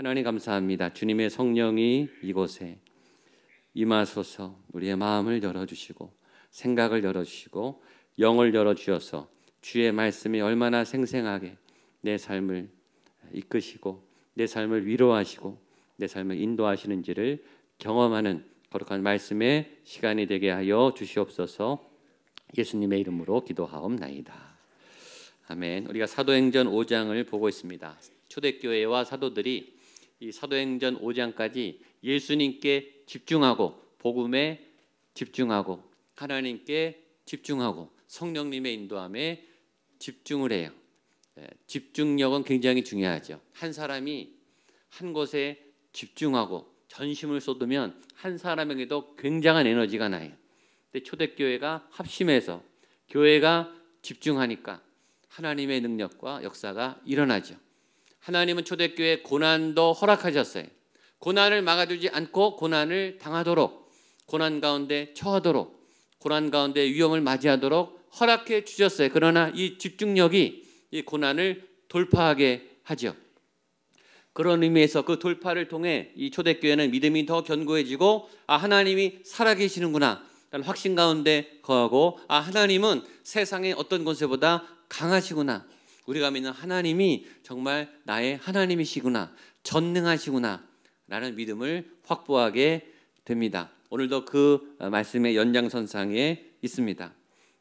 하나님 감사합니다. 주님의 성령이 이곳에 임하소서 우리의 마음을 열어주시고 생각을 열어주시고 영을 열어주셔서 주의 말씀이 얼마나 생생하게 내 삶을 이끄시고 내 삶을 위로하시고 내 삶을 인도하시는지를 경험하는 거룩한 말씀의 시간이 되게 하여 주시옵소서 예수님의 이름으로 기도하옵나이다. 아멘. 우리가 사도행전 5장을 보고 있습니다. 초대교회와 사도들이 이 사도행전 5장까지 예수님께 집중하고 복음에 집중하고 하나님께 집중하고 성령님의 인도함에 집중을 해요. 예, 집중력은 굉장히 중요하죠. 한 사람이 한 곳에 집중하고 전심을 쏟으면 한 사람에게도 굉장한 에너지가 나요. 근데 초대교회가 합심해서 교회가 집중하니까 하나님의 능력과 역사가 일어나죠. 하나님은 초대교회 고난도 허락하셨어요. 고난을 막아주지 않고 고난을 당하도록 고난 가운데 처하도록 고난 가운데 위험을 맞이하도록 허락해 주셨어요. 그러나 이 집중력이 이 고난을 돌파하게 하죠. 그런 의미에서 그 돌파를 통해 이 초대교회는 믿음이 더 견고해지고 아 하나님이 살아계시는구나 라는 확신 가운데 거하고 아 하나님은 세상의 어떤 권세보다 강하시구나 우리가 믿는 하나님이 정말 나의 하나님이시구나 전능하시구나 라는 믿음을 확보하게 됩니다. 오늘도 그 말씀의 연장선상에 있습니다.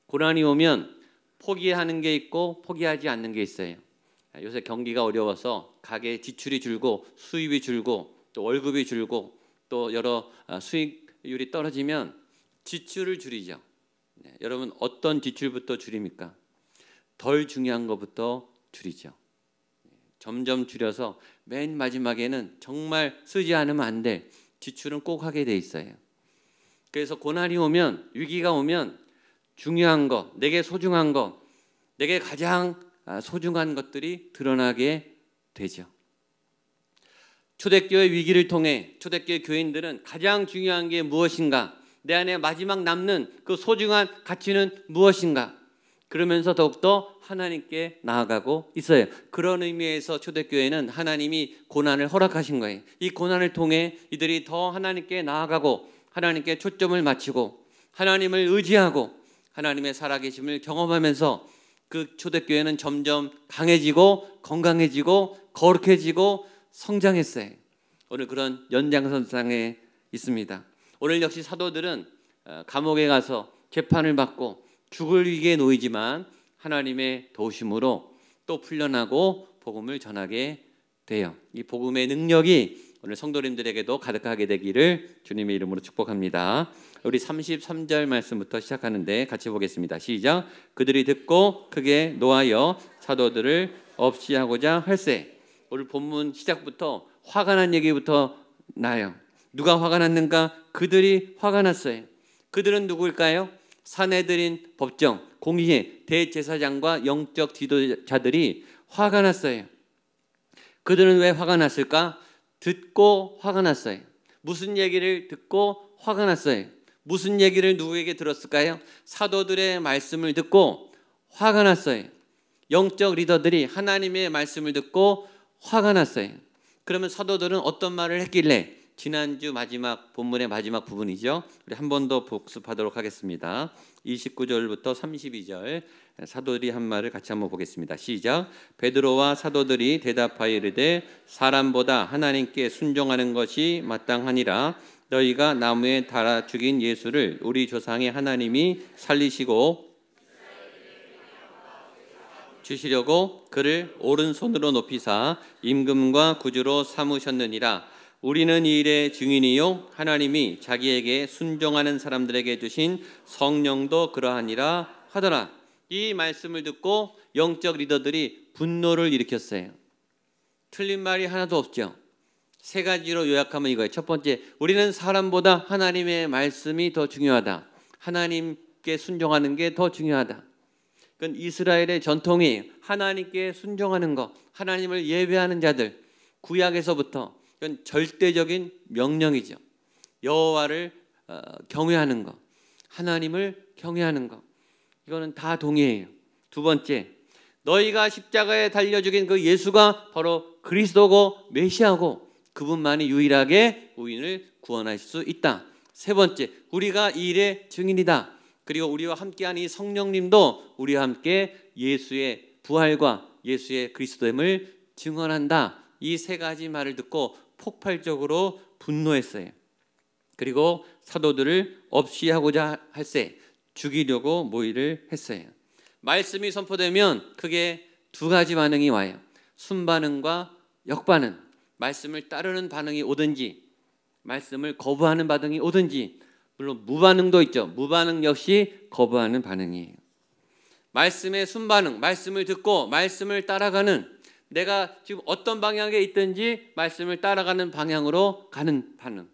고난이 오면 포기하는 게 있고 포기하지 않는 게 있어요. 요새 경기가 어려워서 가게 지출이 줄고 수입이 줄고 또 월급이 줄고 또 여러 아, 수익률이 떨어지면 지출을 줄이죠. 네, 여러분 어떤 지출부터 줄입니까? 덜 중요한 것부터 줄이죠. 네, 점점 줄여서 맨 마지막에는 정말 쓰지 않으면 안 돼. 지출은 꼭 하게 돼 있어요. 그래서 고난이 오면 위기가 오면 중요한 거, 내게 소중한 거, 내게 가장 아, 소중한 것들이 드러나게 되죠. 초대교회 위기를 통해 초대교회 교인들은 가장 중요한 게 무엇인가? 내 안에 마지막 남는 그 소중한 가치는 무엇인가? 그러면서 더욱더 하나님께 나아가고 있어요. 그런 의미에서 초대교회는 하나님이 고난을 허락하신 거예요. 이 고난을 통해 이들이 더 하나님께 나아가고 하나님께 초점을 맞추고 하나님을 의지하고 하나님의 살아계심을 경험하면서 그 초대교회는 점점 강해지고 건강해지고 거룩해지고 성장했어요. 오늘 그런 연장선상에 있습니다. 오늘 역시 사도들은 어, 감옥에 가서 재판을 받고 죽을 위기에 놓이지만 하나님의 도우심으로 또 풀려나고 복음을 전하게 돼요. 이 복음의 능력이 오늘 성도님들에게도 가득하게 되기를 주님의 이름으로 축복합니다. 우리 33절 말씀부터 시작하는데 같이 보겠습니다. 시작. 그들이 듣고 크게 노하여 사도들을 없이 하고자 할세. 오늘 본문 시작부터 화가 난 얘기부터 나요. 누가 화가 났는가? 그들이 화가 났어요. 그들은 누구일까요? 사내들인 법정, 공의회, 대제사장과 영적 지도자들이 화가 났어요. 그들은 왜 화가 났을까? 듣고 화가 났어요. 무슨 얘기를 듣고 화가 났어요. 무슨 얘기를 누구에게 들었을까요? 사도들의 말씀을 듣고 화가 났어요. 영적 리더들이 하나님의 말씀을 듣고 화가 났어요. 그러면 사도들은 어떤 말을 했길래 지난주 마지막 본문의 마지막 부분이죠. 우리 한 번 더 복습하도록 하겠습니다. 29절부터 32절 사도들이 한 말을 같이 한번 보겠습니다. 시작. 베드로와 사도들이 대답하여 이르되 사람보다 하나님께 순종하는 것이 마땅하니라 너희가 나무에 달아 죽인 예수를 우리 조상의 하나님이 살리시고 주시려고 그를 오른손으로 높이사 임금과 구주로 삼으셨느니라 우리는 이 일의 증인이요 하나님이 자기에게 순종하는 사람들에게 주신 성령도 그러하니라 하더라. 이 말씀을 듣고 영적 리더들이 분노를 일으켰어요. 틀린 말이 하나도 없죠. 세 가지로 요약하면 이거예요. 첫 번째, 우리는 사람보다 하나님의 말씀이 더 중요하다. 하나님께 순종하는 게 더 중요하다. 그건 이스라엘의 전통이 하나님께 순종하는 것, 하나님을 예배하는 자들, 구약에서부터 이건 절대적인 명령이죠. 여호와를 어, 경외하는 것, 하나님을 경외하는 것. 이거는 다 동의해요. 두 번째, 너희가 십자가에 달려 죽인 그 예수가 바로 그리스도고 메시아고 그분만이 유일하게 우리를 구원하실 수 있다. 세 번째, 우리가 이 일의 증인이다. 그리고 우리와 함께하는 이 성령님도 우리와 함께 예수의 부활과 예수의 그리스도임을 증언한다. 이 세 가지 말을 듣고 폭발적으로 분노했어요. 그리고 사도들을 없이 하고자 할세 죽이려고 모의를 했어요. 말씀이 선포되면 크게 두 가지 반응이 와요. 순반응과 역반응. 말씀을 따르는 반응이 오든지 말씀을 거부하는 반응이 오든지 물론 무반응도 있죠. 무반응 역시 거부하는 반응이에요. 말씀의 순반응, 말씀을 듣고 말씀을 따라가는 내가 지금 어떤 방향에 있든지 말씀을 따라가는 방향으로 가는 반응.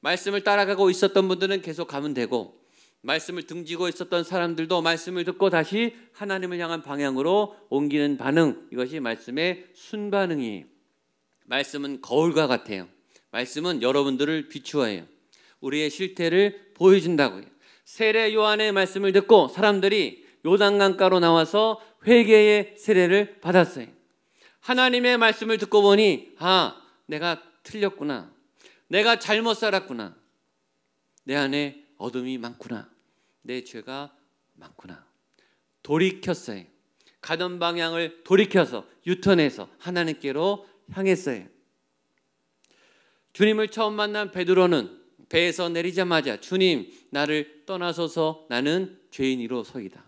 말씀을 따라가고 있었던 분들은 계속 가면 되고 말씀을 등지고 있었던 사람들도 말씀을 듣고 다시 하나님을 향한 방향으로 옮기는 반응 이것이 말씀의 순반응이에요. 말씀은 거울과 같아요. 말씀은 여러분들을 비추어요. 우리의 실태를 보여준다고요. 세례 요한의 말씀을 듣고 사람들이 요단강가로 나와서 회개의 세례를 받았어요. 하나님의 말씀을 듣고 보니 아 내가 틀렸구나. 내가 잘못 살았구나. 내 안에 어둠이 많구나. 내 죄가 많구나. 돌이켰어요. 가던 방향을 돌이켜서 유턴해서 하나님께로 향했어요. 주님을 처음 만난 베드로는 배에서 내리자마자 주님 나를 떠나소서 나는 죄인이로 서이다.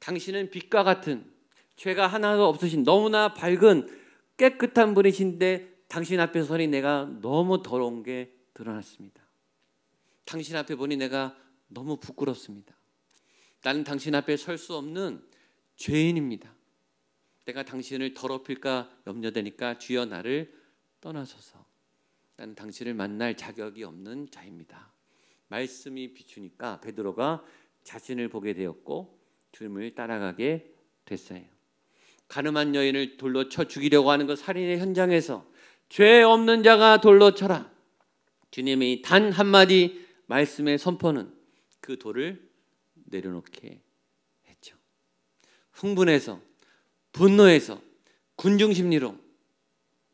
당신은 빛과 같은 죄가 하나도 없으신 너무나 밝은 깨끗한 분이신데 당신 앞에 서니 내가 너무 더러운 게 드러났습니다. 당신 앞에 보니 내가 너무 부끄럽습니다. 나는 당신 앞에 설 수 없는 죄인입니다. 내가 당신을 더럽힐까 염려되니까 주여 나를 떠나소서. 나는 당신을 만날 자격이 없는 자입니다. 말씀이 비추니까 베드로가 자신을 보게 되었고 주님을 따라가게 됐어요. 가늠한 여인을 돌로 쳐 죽이려고 하는 그 살인의 현장에서 죄 없는 자가 돌로 쳐라. 주님이 단 한마디 말씀의 선포는 그 돌을 내려놓게 했죠. 흥분해서 분노해서 군중 심리로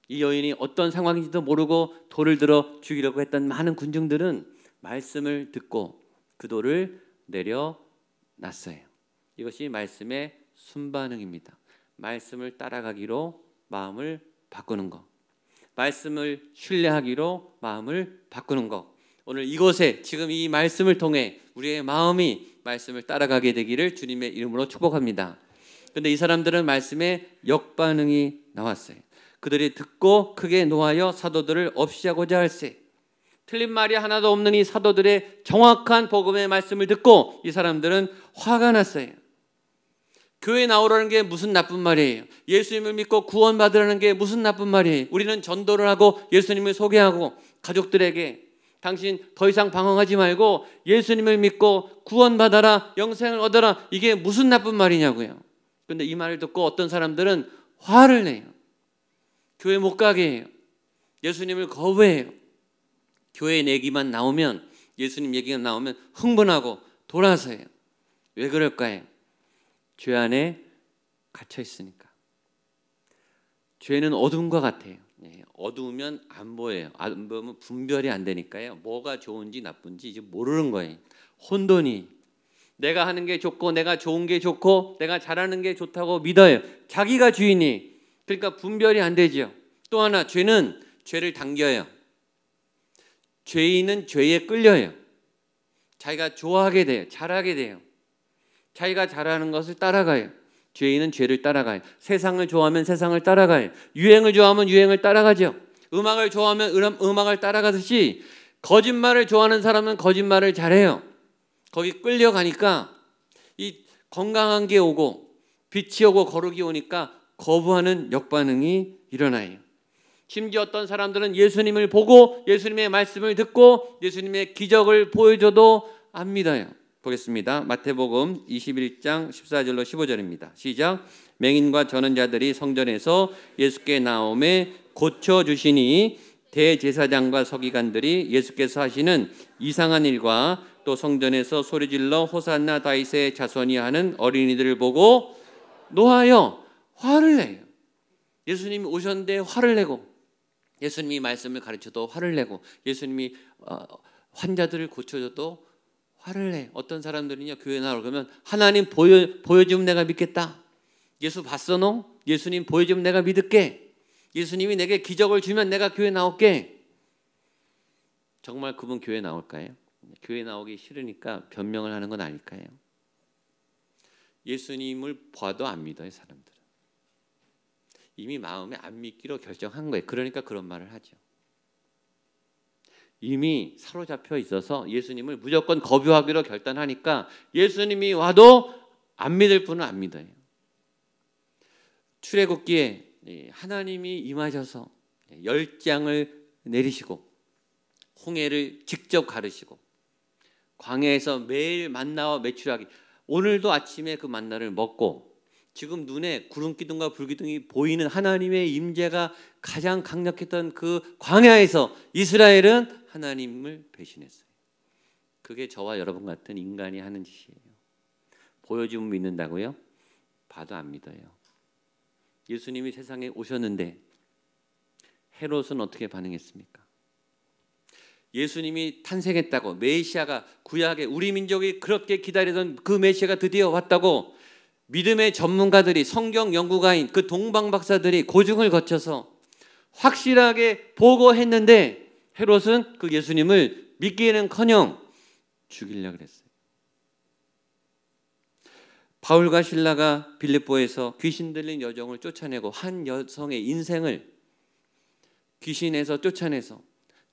이 여인이 어떤 상황인지도 모르고 돌을 들어 죽이려고 했던 많은 군중들은 말씀을 듣고 그 돌을 내려놨어요. 이것이 말씀의 순반응입니다. 말씀을 따라가기로 마음을 바꾸는 것. 말씀을 신뢰하기로 마음을 바꾸는 것. 오늘 이곳에 지금 이 말씀을 통해 우리의 마음이 말씀을 따라가게 되기를 주님의 이름으로 축복합니다. 근데 이 사람들은 말씀에 역반응이 나왔어요. 그들이 듣고 크게 노하여 사도들을 없이 하고자 할세. 틀린 말이 하나도 없는 이 사도들의 정확한 복음의 말씀을 듣고 이 사람들은 화가 났어요. 교회 나오라는 게 무슨 나쁜 말이에요? 예수님을 믿고 구원받으라는 게 무슨 나쁜 말이에요? 우리는 전도를 하고 예수님을 소개하고 가족들에게 당신 더 이상 방황하지 말고 예수님을 믿고 구원받아라, 영생을 얻어라. 이게 무슨 나쁜 말이냐고요. 근데 이 말을 듣고 어떤 사람들은 화를 내요. 교회 못 가게 해요. 예수님을 거부해요. 교회 얘기만 나오면 예수님 얘기가 나오면 흥분하고 돌아서요. 왜 그럴까요? 죄 안에 갇혀 있으니까. 죄는 어둠과 같아요. 네, 어두우면 안 보여요. 안 보면 분별이 안 되니까요. 뭐가 좋은지 나쁜지 이제 모르는 거예요. 혼돈이 내가 하는 게 좋고 내가 좋은 게 좋고 내가 잘하는 게 좋다고 믿어요. 자기가 주인이 그러니까 분별이 안 되죠. 또 하나 죄는 죄를 당겨요. 죄인은 죄에 끌려요. 자기가 좋아하게 돼요. 잘하게 돼요. 자기가 잘하는 것을 따라가요. 죄인은 죄를 따라가요. 세상을 좋아하면 세상을 따라가요. 유행을 좋아하면 유행을 따라가죠. 음악을 좋아하면 음 악을 따라가듯이 거짓말을 좋아하는 사람은 거짓말을 잘해요. 거기 끌려가니까 이 건강한 게 오고 빛이 오고 거룩이 오니까 거부하는 역반응이 일어나요. 심지어 어떤 사람들은 예수님을 보고 예수님의 말씀을 듣고 예수님의 기적을 보여줘도 안 믿어요. 보겠습니다. 마태복음 21장 14절로 15절입니다. 시작. 맹인과 전원 자들이 성전에서 예수께 나옴에 고쳐 주시니 대제사장과 서기관들이 예수께서 하시는 이상한 일과 또 성전에서 소리질러 호산나 다윗의 자손이 하는 어린이들을 보고 노하여 화를 내요. 예수님이 오셨는데 화를 내고 예수님이 말씀을 가르쳐도 화를 내고 예수님이 어, 환자들을 고쳐줘도 화를 내. 어떤 사람들은요 교회 나올 그러면 하나님 보여 보여주면 내가 믿겠다. 예수 봤어 너? 예수님 보여주면 내가 믿을게. 예수님이 내게 기적을 주면 내가 교회 나올게. 정말 그분 교회 나올까요? 교회 나오기 싫으니까 변명을 하는 건 아닐까요? 예수님을 봐도 안 믿어요 사람들은. 이미 마음에 안 믿기로 결정한 거예요. 그러니까 그런 말을 하죠. 이미 사로잡혀 있어서 예수님을 무조건 거부하기로 결단하니까 예수님이 와도 안 믿을 분은 안 믿어요. 출애굽기에 하나님이 임하셔서 열장을 내리시고 홍해를 직접 가르시고 광야에서 매일 만나와 매출하기 오늘도 아침에 그 만나를 먹고 지금 눈에 구름 기둥과 불 기둥이 보이는 하나님의 임재가 가장 강력했던 그 광야에서 이스라엘은 하나님을 배신했어요. 그게 저와 여러분 같은 인간이 하는 짓이에요. 보여주면 믿는다고요? 봐도 안 믿어요. 예수님이 세상에 오셨는데 헤롯은 어떻게 반응했습니까? 예수님이 탄생했다고 메시아가 구약에 우리 민족이 그렇게 기다리던 그 메시아가 드디어 왔다고 믿음의 전문가들이 성경 연구가인 그 동방 박사들이 고증을 거쳐서 확실하게 보고했는데 헤롯은 그 예수님을 믿기에는커녕 죽이려 그랬어요. 바울과 신라가 빌립보에서 귀신 들린 여종을 쫓아내고 한 여성의 인생을 귀신에서 쫓아내서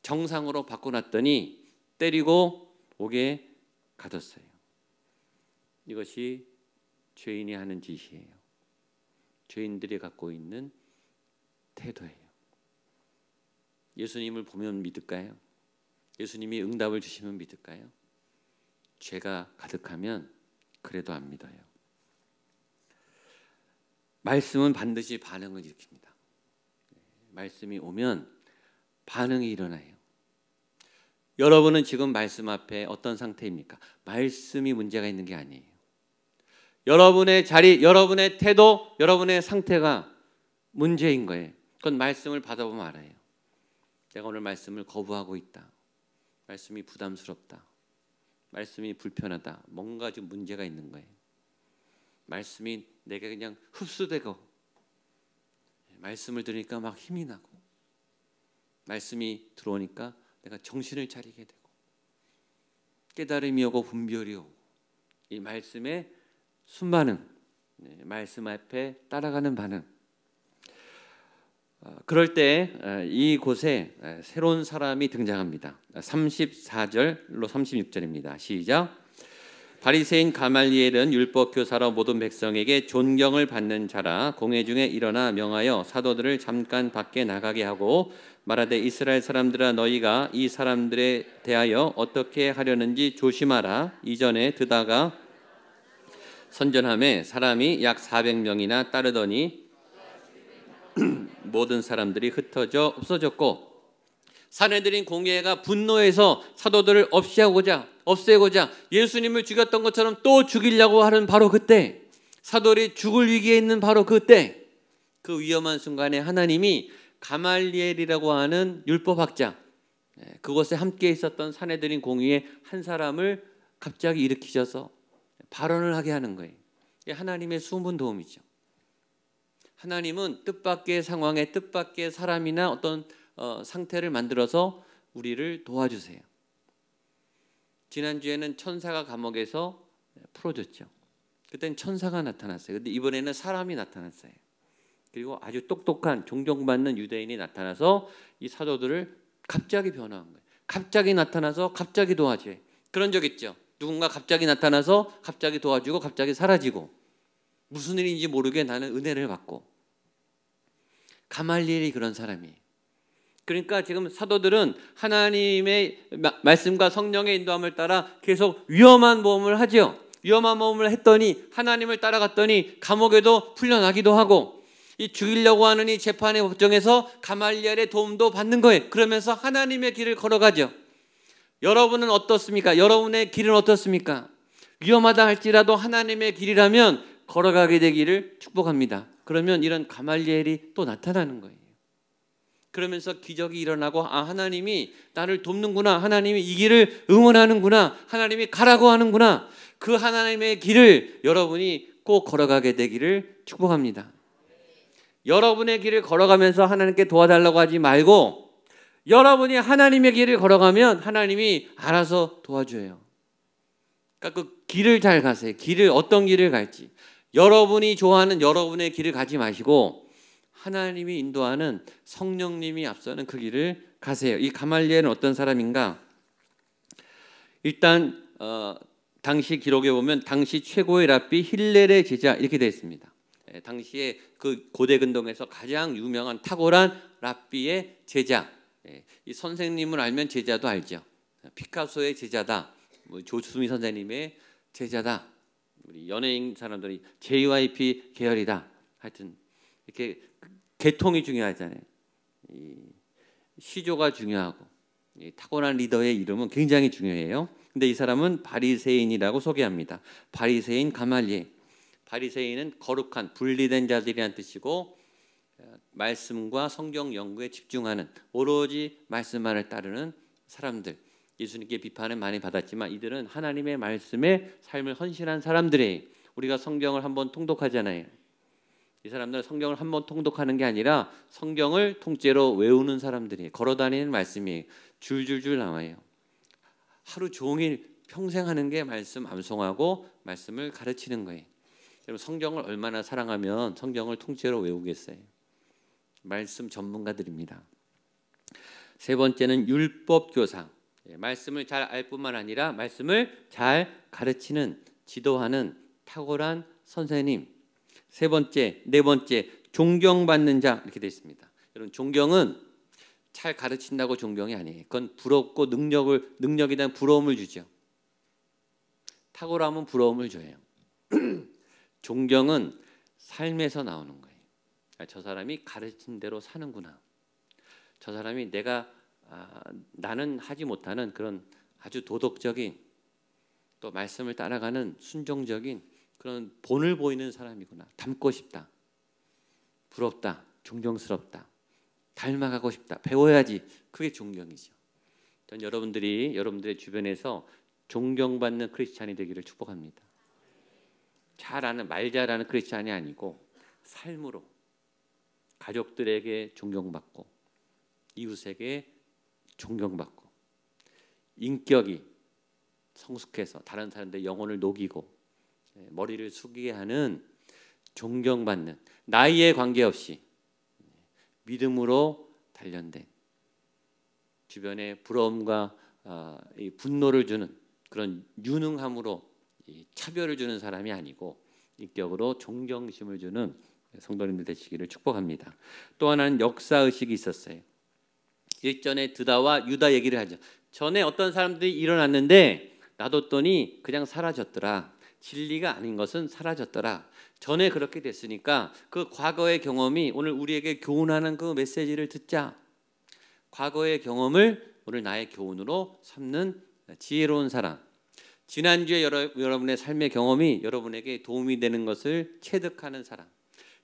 정상으로 바꿔놨더니 때리고 옥에 가뒀어요. 이것이 죄인이 하는 짓이에요. 죄인들이 갖고 있는 태도예요. 예수님을 보면 믿을까요? 예수님이 응답을 주시면 믿을까요? 죄가 가득하면 그래도 안 믿어요. 말씀은 반드시 반응을 일으킵니다. 말씀이 오면 반응이 일어나요. 여러분은 지금 말씀 앞에 어떤 상태입니까? 말씀이 문제가 있는 게 아니에요. 여러분의 자리, 여러분의 태도, 여러분의 상태가 문제인 거예요. 그건 말씀을 받아보면 알아요. 내가 오늘 말씀을 거부하고 있다. 말씀이 부담스럽다. 말씀이 불편하다. 뭔가 좀 문제가 있는 거예요. 말씀이 내게 그냥 흡수되고 말씀을 들으니까 막 힘이 나고 말씀이 들어오니까 내가 정신을 차리게 되고 깨달음이 오고 분별이 오고 이 말씀의 순반응 네, 말씀 앞에 따라가는 반응 어, 그럴 때 이곳에 새로운 사람이 등장합니다. 34절로 36절입니다. 시작. 바리새인 가말리엘은 율법 교사로 모든 백성에게 존경을 받는 자라 공회 중에 일어나 명하여 사도들을 잠깐 밖에 나가게 하고 말하되 이스라엘 사람들아 너희가 이 사람들에 대하여 어떻게 하려는지 조심하라 이전에 드다가 선전함에 사람이 약 400명이나 따르더니 모든 사람들이 흩어져 없어졌고 사내들인 공예가 분노해서 사도들을 없애고자 없애고자 예수님을 죽였던 것처럼 또 죽이려고 하는 바로 그때 사도들이 죽을 위기에 있는 바로 그때 그 위험한 순간에 하나님이 가말리엘이라고 하는 율법학자 예, 그곳에 함께 있었던 사내들인 공의의 한 사람을 갑자기 일으키셔서 발언을 하게 하는 거예요. 하나님의 숨은 도움이죠. 하나님은 뜻밖의 상황에 뜻밖의 사람이나 어떤 어, 상태를 만들어서 우리를 도와주세요. 지난주에는 천사가 감옥에서 풀어줬죠. 그땐 천사가 나타났어요. 근데 이번에는 사람이 나타났어요. 그리고 아주 똑똑한 존경받는 유대인이 나타나서 이 사도들을 갑자기 변화한 거예요. 갑자기 나타나서 갑자기 도와줘요. 그런 적 있죠. 누군가 갑자기 나타나서 갑자기 도와주고 갑자기 사라지고 무슨 일인지 모르게 나는 은혜를 받고 가말리엘이 그런 사람이에요. 그러니까 지금 사도들은 하나님의 말씀과 성령의 인도함을 따라 계속 위험한 모험을 하죠. 위험한 모험을 했더니 하나님을 따라갔더니 감옥에도 풀려나기도 하고 이 죽이려고 하는 이 재판의 법정에서 가말리엘의 도움도 받는 거예요. 그러면서 하나님의 길을 걸어가죠. 여러분은 어떻습니까? 여러분의 길은 어떻습니까? 위험하다 할지라도 하나님의 길이라면 걸어가게 되기를 축복합니다. 그러면 이런 가말리엘이 또 나타나는 거예요. 그러면서 기적이 일어나고 아 하나님이 나를 돕는구나. 하나님이 이 길을 응원하는구나. 하나님이 가라고 하는구나. 그 하나님의 길을 여러분이 꼭 걸어가게 되기를 축복합니다. 여러분의 길을 걸어가면서 하나님께 도와달라고 하지 말고 여러분이 하나님의 길을 걸어가면 하나님이 알아서 도와줘요. 그러니까 그 길을 잘 가세요. 길을 어떤 길을 갈지. 여러분이 좋아하는 여러분의 길을 가지 마시고 하나님이 인도하는 성령님이 앞서는 그 길을 가세요. 이 가말리엘은 어떤 사람인가? 일단 어, 당시 기록에 보면 당시 최고의 랍비 힐렐의 제자 이렇게 되어 있습니다. 예, 당시에 그 고대 근동에서 가장 유명한 탁월한 랍비의 제자. 예, 이 선생님을 알면 제자도 알죠. 피카소의 제자다. 뭐 조수미 선생님의 제자다. 우리 연예인 사람들이 JYP 계열이다. 하여튼 이렇게 개통이 중요하잖아요. 시조가 중요하고 타고난 리더의 이름은 굉장히 중요해요. 근데 이 사람은 바리새인이라고 소개합니다. 바리새인 가말리엘. 바리새인은 거룩한 분리된 자들이란 뜻이고 어, 말씀과 성경 연구에 집중하는 오로지 말씀만을 따르는 사람들. 예수님께 비판을 많이 받았지만 이들은 하나님의 말씀에 삶을 헌신한 사람들이 우리가 성경을 한번 통독하잖아요. 이 사람들은 성경을 한번 통독하는 게 아니라 성경을 통째로 외우는 사람들이 걸어다니는 말씀이 줄줄줄 나와요. 하루 종일 평생 하는 게 말씀 암송하고 말씀을 가르치는 거예요. 여러분 성경을 얼마나 사랑하면 성경을 통째로 외우겠어요. 말씀 전문가들입니다. 세 번째는 율법 교사. 예, 말씀을 잘 알 뿐만 아니라 말씀을 잘 가르치는 지도하는 탁월한 선생님. 세 번째, 네 번째 존경받는 자 이렇게 되어 있습니다. 여러분 존경은 잘 가르친다고 존경이 아니에요. 그건 부럽고 능력을 능력에 대한 부러움을 주죠. 탁월함은 부러움을 줘요. 존경은 삶에서 나오는 거예요. 아, 저 사람이 가르친 대로 사는구나. 저 사람이 내가 아, 나는 하지 못하는 그런 아주 도덕적인 또 말씀을 따라가는 순종적인 그런 본을 보이는 사람이구나. 닮고 싶다. 부럽다. 존경스럽다. 닮아가고 싶다. 배워야지. 그게 존경이죠. 전 여러분들이 여러분들의 주변에서 존경받는 크리스찬이 되기를 축복합니다. 잘 아는 말 잘하는 크리스찬이 아니고 삶으로 가족들에게 존경받고 이웃에게 존경받고 인격이 성숙해서 다른 사람들의 영혼을 녹이고 예, 머리를 숙이게 하는 존경받는 나이에 관계없이 믿음으로 단련된 주변에 부러움과 어, 분노를 주는 그런 유능함으로 차별을 주는 사람이 아니고 인격으로 존경심을 주는 성도님들 되시기를 축복합니다. 또 하나는 역사 의식이 있었어요. 일전에 드다와 유다 얘기를 하죠. 전에 어떤 사람들이 일어났는데 놔뒀더니 그냥 사라졌더라. 진리가 아닌 것은 사라졌더라. 전에 그렇게 됐으니까 그 과거의 경험이 오늘 우리에게 교훈하는 그 메시지를 듣자. 과거의 경험을 오늘 나의 교훈으로 삼는 지혜로운 사람. 지난주에 여러, 여러분의 삶의 경험이 여러분에게 도움이 되는 것을 체득하는 사람.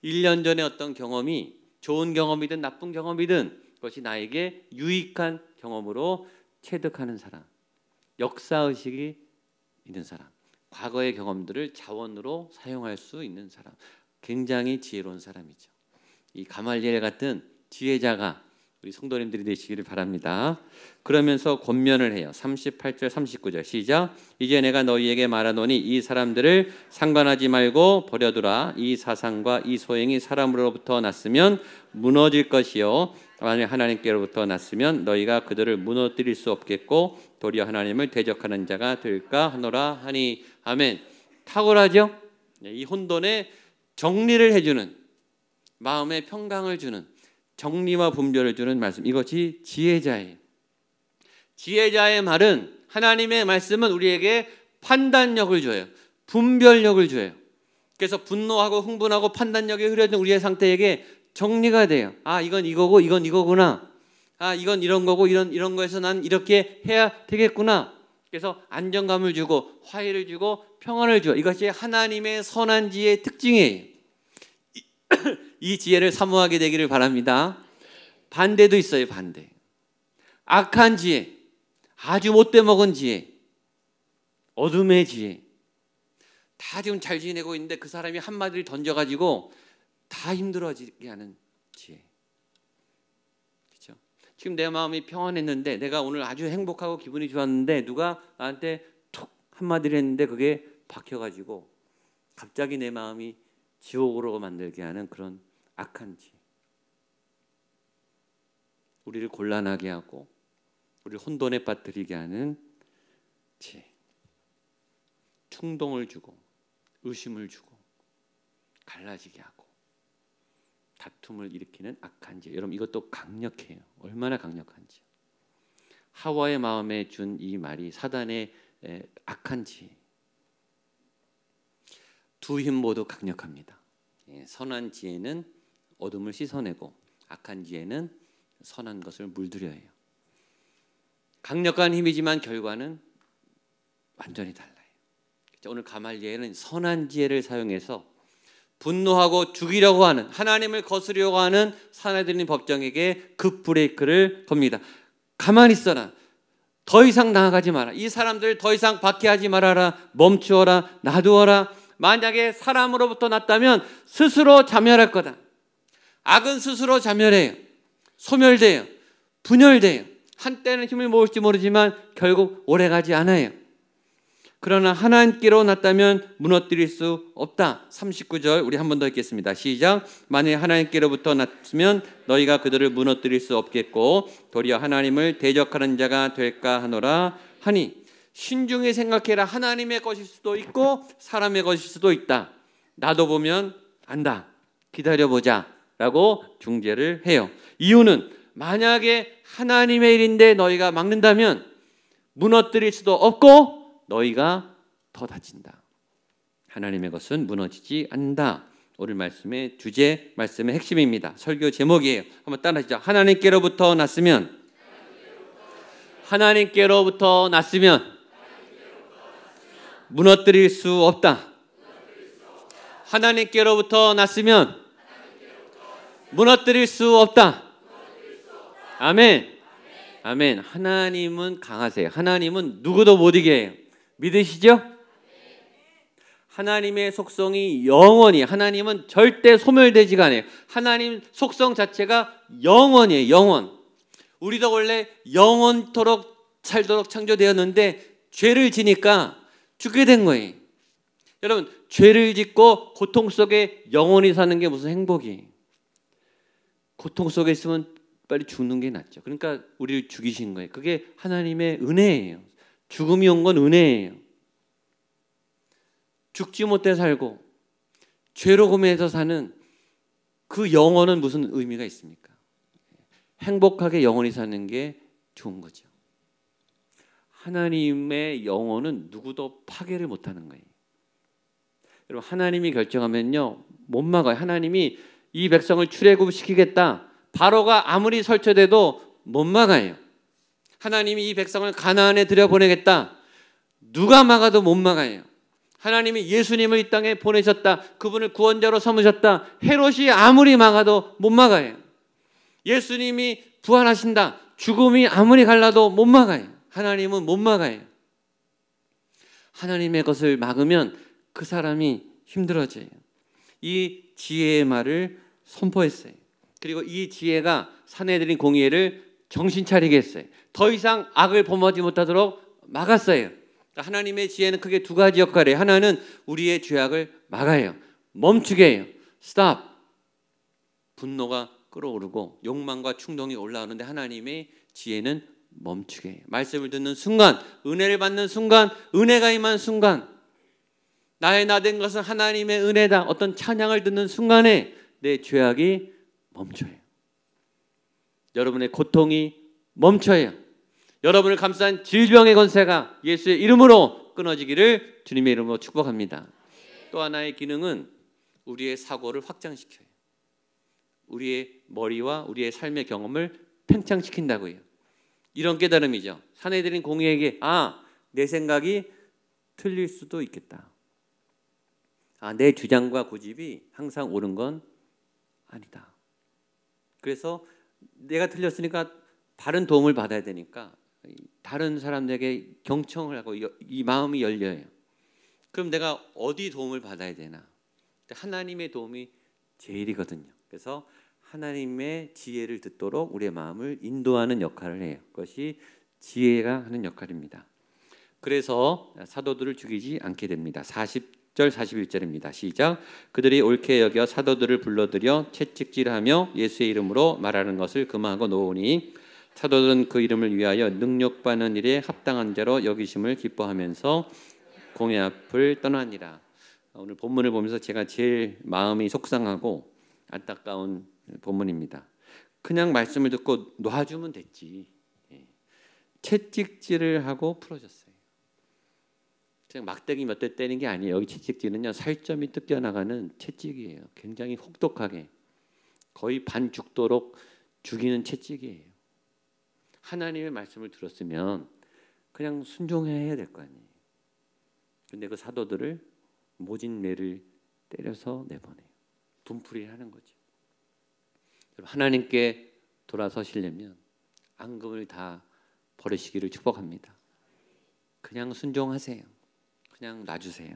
1년 전에 어떤 경험이 좋은 경험이든 나쁜 경험이든 그것이 나에게 유익한 경험으로 체득하는 사람. 역사 의식이 있는 사람. 과거의 경험들을 자원으로 사용할 수 있는 사람. 굉장히 지혜로운 사람이죠. 이 가말리엘 같은 지혜자가 우리 성도님들이 되시기를 바랍니다. 그러면서 권면을 해요. 38절 39절 시작. 이제 내가 너희에게 말하노니 이 사람들을 상관하지 말고 버려두라. 이 사상과 이 소행이 사람으로부터 났으면 무너질 것이요. 만약 하나님께로부터 났으면 너희가 그들을 무너뜨릴 수 없겠고 도리어 하나님을 대적하는 자가 될까 하노라 하니 아멘. 탁월하죠? 네, 이 혼돈에 정리를 해주는 마음의 평강을 주는 정리와 분별을 주는 말씀 이것이 지혜자예요. 지혜자의 말은 하나님의 말씀은 우리에게 판단력을 줘요. 분별력을 줘요. 그래서 분노하고 흥분하고 판단력이 흐려진 우리의 상태에게 정리가 돼요. 아, 이건 이거고 이건 이거구나. 아, 이건 이런 거고 이런 이런 거에서 난 이렇게 해야 되겠구나. 그래서 안정감을 주고 화해를 주고 평안을 줘. 이것이 하나님의 선한 지혜의 특징이에요. 이 지혜를 사모하게 되기를 바랍니다. 반대도 있어요, 반대. 악한 지혜, 아주 못돼 먹은 지혜, 어둠의 지혜. 다 지금 잘 지내고 있는데 그 사람이 한마디를 던져가지고 다 힘들어지게 하는 지혜. 그렇죠? 지금 내 마음이 평안했는데 내가 오늘 아주 행복하고 기분이 좋았는데 누가 나한테 툭 한마디를 했는데 그게 박혀가지고 갑자기 내 마음이 지옥으로 만들게 하는 그런 악한 지혜. 우리를 곤란하게 하고 우리를 혼돈에 빠뜨리게 하는 지혜. 충동을 주고 의심을 주고 갈라지게 하고 다툼을 일으키는 악한 지혜. 여러분 이것도 강력해요. 얼마나 강력한지. 하와의 마음에 준 이 말이 사단의 악한 지혜. 두힘 모두 강력합니다. 예, 선한 지혜는 어둠을 씻어내고 악한 지혜는 선한 것을 물들여요. 강력한 힘이지만 결과는 완전히 달라요. 오늘 가말리엘은 선한 지혜를 사용해서 분노하고 죽이려고 하는 하나님을 거스려고 하는 사내들인 법정에게 급 브레이크를 겁니다. 가만히 있어라. 더 이상 나아가지 마라. 이 사람들 더 이상 박해하지 말아라. 멈추어라. 놔두어라. 만약에 사람으로부터 났다면 스스로 자멸할 거다. 악은 스스로 자멸해요. 소멸돼요. 분열돼요. 한때는 힘을 모을지 모르지만 결국 오래가지 않아요. 그러나 하나님께로 났다면 무너뜨릴 수 없다. 39절 우리 한 번 더 읽겠습니다. 시작. 만일 하나님께로부터 났으면 너희가 그들을 무너뜨릴 수 없겠고 도리어 하나님을 대적하는 자가 될까 하노라 하니 신중히 생각해라. 하나님의 것일 수도 있고 사람의 것일 수도 있다. 나도 보면 안다. 기다려 보자. 라고 중재를 해요. 이유는 만약에 하나님의 일인데 너희가 막는다면 무너뜨릴 수도 없고 너희가 더 다친다. 하나님의 것은 무너지지 않는다. 오늘 말씀의 주제, 말씀의 핵심입니다. 설교 제목이에요. 한번 따라하시죠. 하나님께로부터 났으면 하나님께로부터 났으면 무너뜨릴 수 없다. 하나님께로부터 났으면 무너뜨릴 수 없다. 아멘. 아멘. 하나님은 강하세요. 하나님은 누구도 못 이게 해요. 믿으시죠? 하나님의 속성이 영원히 하나님은 절대 소멸되지가 않아요. 하나님 속성 자체가 영원이에요. 영원. 우리도 원래 영원토록 살도록 창조되었는데 죄를 지니까 죽게 된 거예요. 여러분, 죄를 짓고 고통 속에 영원히 사는 게 무슨 행복이에요. 고통 속에 있으면 빨리 죽는 게 낫죠. 그러니까 우리를 죽이신 거예요. 그게 하나님의 은혜예요. 죽음이 온 건 은혜예요. 죽지 못해 살고 죄로 고매해서 사는 그 영혼은 무슨 의미가 있습니까? 행복하게 영원히 사는 게 좋은 거죠. 하나님의 영혼은 누구도 파괴를 못하는 거예요. 여러분 하나님이 결정하면요 못 막아요. 하나님이 이 백성을 출애굽시키겠다. 바로가 아무리 설쳐돼도 못 막아요. 하나님이 이 백성을 가나안에 들여보내겠다. 누가 막아도 못 막아요. 하나님이 예수님을 이 땅에 보내셨다. 그분을 구원자로 삼으셨다. 헤롯이 아무리 막아도 못 막아요. 예수님이 부활하신다. 죽음이 아무리 갈라도 못 막아요. 하나님은 못 막아요. 하나님의 것을 막으면 그 사람이 힘들어져요. 이 지혜의 말을 선포했어요. 그리고 이 지혜가 사내들인 공의를 정신 차리게 했어요. 더 이상 악을 범하지 못하도록 막았어요. 하나님의 지혜는 크게 두 가지 역할이에요. 하나는 우리의 죄악을 막아요. 멈추게 해요. 스탑. 분노가 끌어오르고 욕망과 충동이 올라오는데 하나님의 지혜는 멈추게 해요. 말씀을 듣는 순간, 은혜를 받는 순간, 은혜가 임한 순간, 나의 나 된 것은 하나님의 은혜다. 어떤 찬양을 듣는 순간에 내 죄악이 멈춰요. 여러분의 고통이 멈춰요. 여러분을 감싼 질병의 권세가 예수의 이름으로 끊어지기를 주님의 이름으로 축복합니다. 또 하나의 기능은 우리의 사고를 확장시켜요. 우리의 머리와 우리의 삶의 경험을 팽창시킨다고요. 이런 깨달음이죠. 사내들인 공의에게 아, 내 생각이 틀릴 수도 있겠다. 아, 내 주장과 고집이 항상 옳은 건 아니다. 그래서 내가 틀렸으니까 다른 도움을 받아야 되니까 다른 사람들에게 경청을 하고 이 마음이 열려요. 그럼 내가 어디 도움을 받아야 되나? 하나님의 도움이 제일이거든요. 그래서 하나님의 지혜를 듣도록 우리의 마음을 인도하는 역할을 해요. 그것이 지혜가 하는 역할입니다. 그래서 사도들을 죽이지 않게 됩니다. 40 절 41절입니다. 시작. 그들이 옳게 여겨 사도들을 불러들여 채찍질하며 예수의 이름으로 말하는 것을 금하고 놓으니 사도들은 그 이름을 위하여 능력받는 일에 합당한 자로 여기심을 기뻐하면서 공의 앞을 떠나니라. 오늘 본문을 보면서 제가 제일 마음이 속상하고 안타까운 본문입니다. 그냥 말씀을 듣고 놔주면 됐지. 예. 채찍질을 하고 풀어졌어요. 그냥 막대기 몇 대 때리는 게 아니에요. 여기 채찍질은요 살점이 뜯겨 나가는 채찍이에요. 굉장히 혹독하게 거의 반 죽도록 죽이는 채찍이에요. 하나님의 말씀을 들었으면 그냥 순종해야 될 거 아니에요. 근데 그 사도들을 모진 매를 때려서 내보내요. 분풀이 하는 거죠. 하나님께 돌아서시려면 앙금을 다 버리시기를 축복합니다. 그냥 순종하세요. 그냥 놔주세요.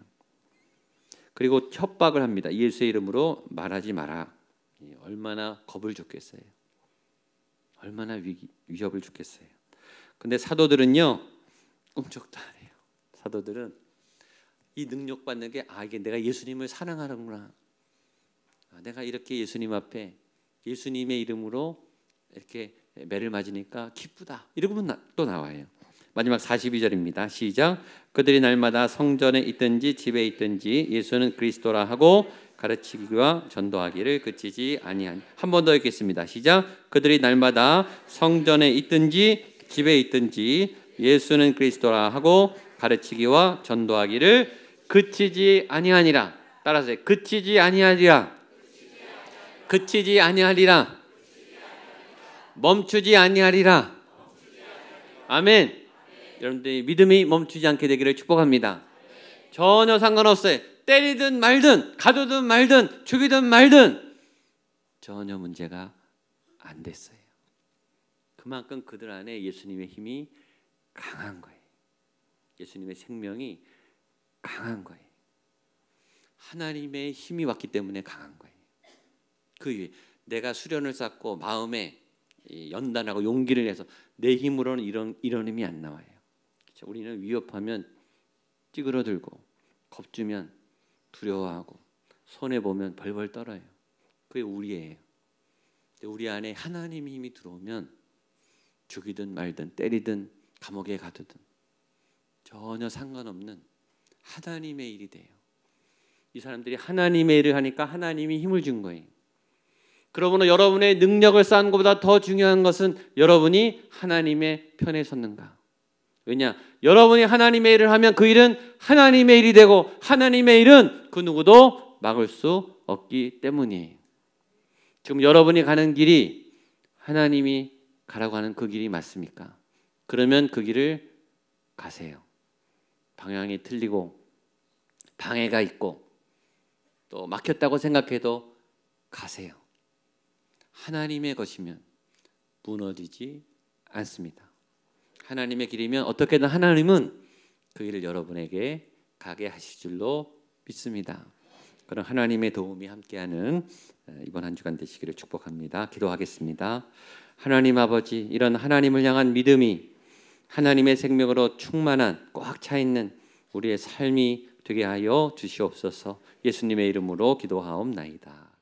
그리고 협박을 합니다. 예수의 이름으로 말하지 마라. 얼마나 겁을 줬겠어요. 얼마나 위기, 위협을 줬겠어요. 근데 사도들은요 꿈쩍도 안 해요. 사도들은 이 능력 받는 게 아 이게 내가 예수님을 사랑하는구나. 아, 내가 이렇게 예수님 앞에 예수님의 이름으로 이렇게 매를 맞으니까 기쁘다. 이러면 또 나와요. 마지막 42절입니다. 시작. 그들이 날마다 성전에 있든지 집에 있든지 예수는 그리스도라 하고 가르치기와 전도하기를 그치지 아니한. 한번 더 읽겠습니다. 시작. 그들이 날마다 성전에 있든지 집에 있든지 예수는 그리스도라 하고 가르치기와 전도하기를 그치지 아니하니라. 따라서 그치지 아니하리라. 그치지 아니하리라. 멈추지 아니하리라. 아멘. 여러분들이 믿음이 멈추지 않게 되기를 축복합니다. 전혀 상관없어요. 때리든 말든 가두든 말든 죽이든 말든 전혀 문제가 안 됐어요. 그만큼 그들 안에 예수님의 힘이 강한 거예요. 예수님의 생명이 강한 거예요. 하나님의 힘이 왔기 때문에 강한 거예요. 그 위에 내가 수련을 쌓고 마음에 연단하고 용기를 내서 내 힘으로는 이런 이런 힘이 안 나와요. 우리는 위협하면 찌그러들고 겁주면 두려워하고 손해 보면 벌벌 떨어요. 그게 우리예요. 우리 안에 하나님의 힘이 들어오면 죽이든 말든 때리든 감옥에 가두든 전혀 상관없는 하나님의 일이 돼요. 이 사람들이 하나님의 일을 하니까 하나님이 힘을 준 거예요. 그러므로 여러분의 능력을 쌓는 것보다 더 중요한 것은 여러분이 하나님의 편에 섰는가. 왜냐? 여러분이 하나님의 일을 하면 그 일은 하나님의 일이 되고 하나님의 일은 그 누구도 막을 수 없기 때문이에요. 지금 여러분이 가는 길이 하나님이 가라고 하는 그 길이 맞습니까? 그러면 그 길을 가세요. 방향이 틀리고 방해가 있고 또 막혔다고 생각해도 가세요. 하나님의 것이면 무너지지 않습니다. 하나님의 길이면 어떻게든 하나님은 그 길을 여러분에게 가게 하실 줄로 믿습니다. 그런 하나님의 도움이 함께하는 어, 이번 한 주간 되시기를 축복합니다. 기도하겠습니다. 하나님 아버지 이런 하나님을 향한 믿음이 하나님의 생명으로 충만한 꽉 차 있는 우리의 삶이 되게 하여 주시옵소서. 예수님의 이름으로 기도하옵나이다.